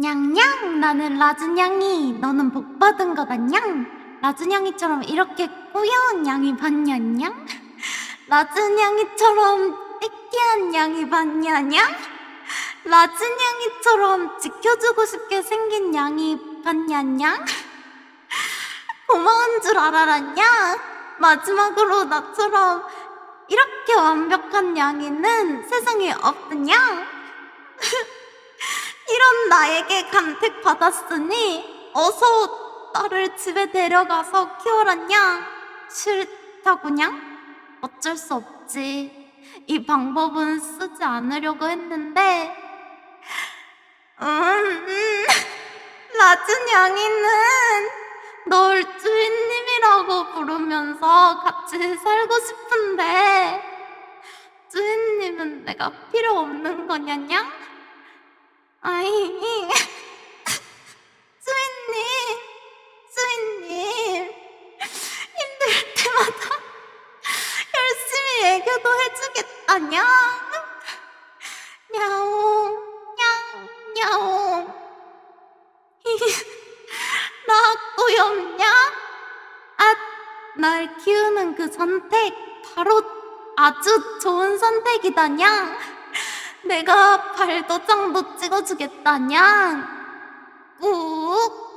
냥냥 나는 라즈냥이. 너는 복 받은 거다 냥? 라즈냥이처럼 이렇게 꾸여운 양이 봤냐냥? 라즈냥이처럼 띠끼한 양이 봤냐냥? 라즈냥이처럼 지켜주고 싶게 생긴 양이 봤냐냥? 고마운 줄 알아라냥 마지막으로 나처럼 이렇게 완벽한 양이는 세상에 이런 나에게 간택 받았으니 어서 나를 집에 데려가서 키워라냥. 싫다고냥? 어쩔 수 없지. 이 방법은 쓰지 않으려고 했는데. 음, 음 라즈냥이는 널 주인님이라고 부르면서 같이 살고 싶은데. 주인님은 내가 필요 없는 거냐냥? 아이, 주인님, 주인님, 힘들 때마다 열심히 애교도 해주겠다냐? 야옹, 냥, 야옹. 나 꾸엽냐? 아, 날 키우는 그 선택, 바로 아주 좋은 선택이다냥. 내가 발도장도 찍어주겠다냥. 꾹, 뽁,